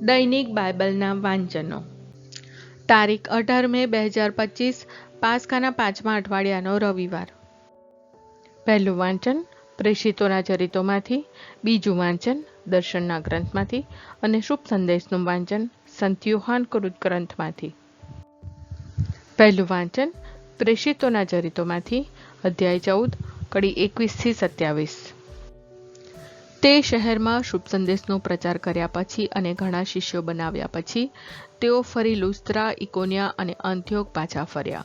દૈનિક બાઇબલના વાંચનો. તારીખ અઢાર મે બે હજાર પચીસ પાસખાના પાંચમા અઠવાડિયાનો રવિવાર. પહેલું વાંચન પ્રેષિતોના ચરિત્રોમાંથી બીજું વાંચન દર્શનના ગ્રંથમાંથી અને શુભ સંદેશનું વાંચન સંત્યુહાન કૃત ગ્રંથમાંથી. પહેલું વાંચન પ્રેષિતોના ચરિત્રોમાંથી અધ્યાય ચૌદ, કડી એકવીસથી સત્યાવીસ. તે શહેરમાં શુભ સંદેશનો પ્રચાર કર્યા પછી અને ઘણા શિષ્યો બનાવ્યા પછી, તેઓ ફરી લુસ્ત્રા, ઇકોનિયા અને અંત્યોગ પાછા ફર્યા.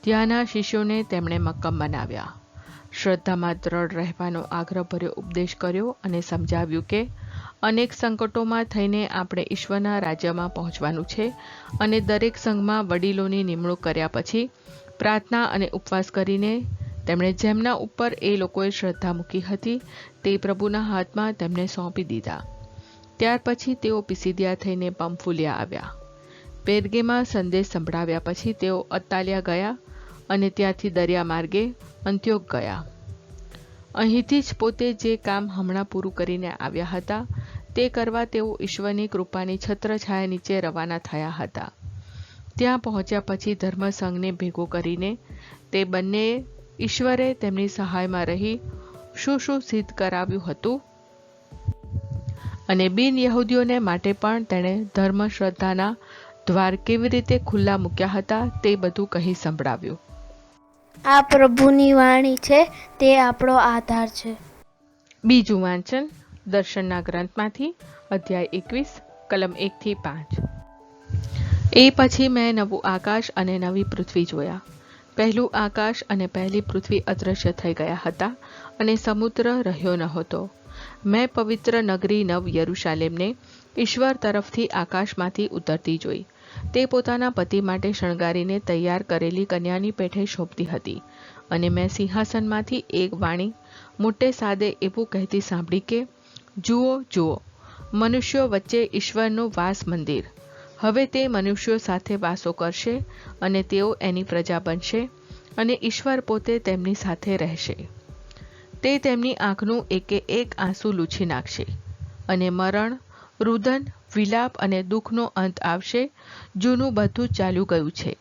ત્યાંના શિષ્યોને તેમણે મક્કમ બનાવ્યા. શ્રદ્ધામાં દ્રઢ રહેવાનો આગ્રહભર્યો ઉપદેશ કર્યો અને સમજાવ્યું કે, અનેક સંકટોમાં થઈને આપણે ઈશ્વરના રાજ્યમાં પહોંચવાનું છે અને દરેક સંઘમાં વડીલોની નિમણૂક કર્યા પછી પ્રાર્થના અને ઉપવાસ કરીને તેમણે જેમના ઉપર એ લોકોએ શ્રદ્ધા મૂકી હતી, તે પ્રભુના હાથમાં તેમને સોંપી દીધા. ત્યાર પછી તેઓ પીસીદિયા થઈને પંફુલિયા આવ્યા. પેરગેમાં સંદેશ સંભળાવ્યા પછી તેઓ અતાલિયા ગયા અને ત્યાંથી દરિયા માર્ગે અંત્યોગ ગયા. અહીંથી જ પોતે જે કામ હમણાં પૂરું કરીને આવ્યા હતા, તે કરવા તેઓ ઈશ્વરની કૃપાની છત્રછાયા નીચે રવાના થયા હતા. ત્યાં પહોંચ્યા પછી ધર્મસંઘને ભેગો કરીને તે બંનેએ ઈશ્વરે તેમની સહાયમાં રહી શું શું સિદ્ધ કરાવ્યું હતું. અને બિન યહૂદીઓને માટે પણ તેણે ધર્મ શ્રદ્ધાના દ્વાર કેવી રીતે ખુલ્લા મૂક્યા હતા તે બધું કહી સંભળાવ્યું. આ પ્રભુની વાણી છે તે આપણો આધાર છે. બીજું વાંચન દર્શનના ગ્રંથમાંથી અધ્યાય એકવીસ કલમ એકથી પાંચ. એ પછી મેં નવું આકાશ અને નવી પૃથ્વી જોયા. પહેલું આકાશ અને પહેલી પૃથ્વી અદૃશ્ય થઈ ગયા હતા અને સમુદ્ર રહ્યો નહોતો. મેં પવિત્ર નગરી નવ યરુશાલેમને ઈશ્વર તરફથી આકાશમાંથી ઉતરતી જોઈ. તે પોતાના પતિ માટે શણગારીને તૈયાર કરેલી કન્યાની પેઠે શોભતી હતી અને મેં સિંહાસનમાંથી એક વાણી મોટે સાદે એવું કહેતી સાંભળી કે, જુઓ જુઓ, મનુષ્યો વચ્ચે ઈશ્વરનું વાસ મંદિર. હવે તે મનુષ્યો સાથે વાસો કરશે અને તેઓ એની પ્રજા બનશે અને ઈશ્વર પોતે તેમની સાથે રહેશે. તે તેમની આંખનું એકે એક આંસુ લૂછી નાખશે અને મરણ, રુદન, વિલાપ અને દુઃખનો અંત આવશે, જૂનું બધું જ ચાલ્યું ગયું છે.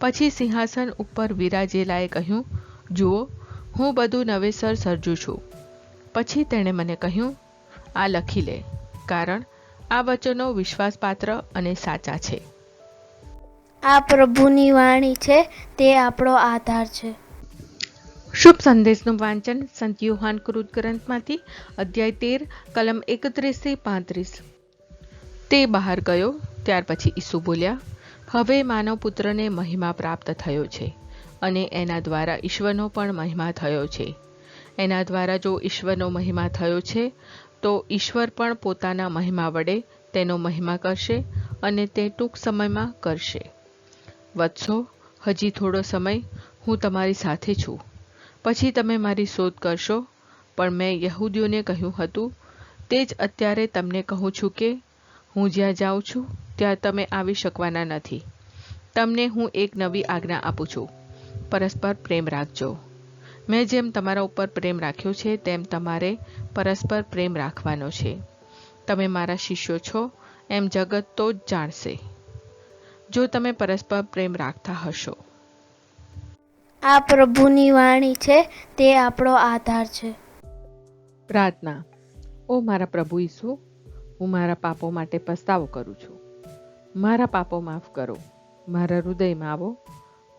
પછી સિંહાસન ઉપર વિરાજેલાએ કહ્યું, જુઓ, હું બધું નવેસર સર્જું છું. પછી તેણે મને કહ્યું, આ લખી લે, કારણ આ વચનો વિશ્વાસપાત્ર અને સાચા છે. આ પ્રભુની વાણી છે તે આપણો આધાર છે. શુભ સંદેશનું વાંચન સંત યુહાન કૃત ગ્રંથમાંથી અધ્યાય તેર કલમ એકત્રીસથી પાંત્રીસ. તે બહાર ગયો ત્યાર પછી ઈસુ બોલ્યા હવે માનવ પુત્રને મહિમા પ્રાપ્ત થયો છે અને એના દ્વારા ઈશ્વરનો પણ મહિમા થયો છે. એના દ્વારા જો ઈશ્વરનો મહિમા થયો છે તો ઈશ્વર પણ પોતાના મહિમા વડે તેનો મહિમા કરશે અને તે ટૂંક સમયમાં કરશે. વત્સો, હજી થોડો સમય હું તમારી સાથે છું. પછી તમે મારી શોધ કરશો. પણ મેં યહૂદીઓને કહ્યું હતું, તે જ અત્યારે તમને કહું છું કે હું જ્યાં જાઉં છું, ત્યાં તમે આવી શકવાના નથી. તમને હું એક નવી આજ્ઞા આપું છું. પરસ્પર પ્રેમ રાખજો. મેં જેમ તમારા ઉપર પ્રેમ રાખ્યો છે તેમ તમારે પરસ્પર પ્રેમ રાખવાનો છે. તમે મારા શિષ્યો છો એમ જગત તો જ જાણશે. જો તમે પરસ્પર પ્રેમ રાખતા હશો. આ પ્રભુની વાણી છે તે આપણો આધાર છે. પ્રાર્થના. ઓ મારા પ્રભુ ઈસુ હું મારા પાપો માટે પસ્તાવો કરું છું. મારા પાપો માફ કરો. મારા હૃદયમાં આવો.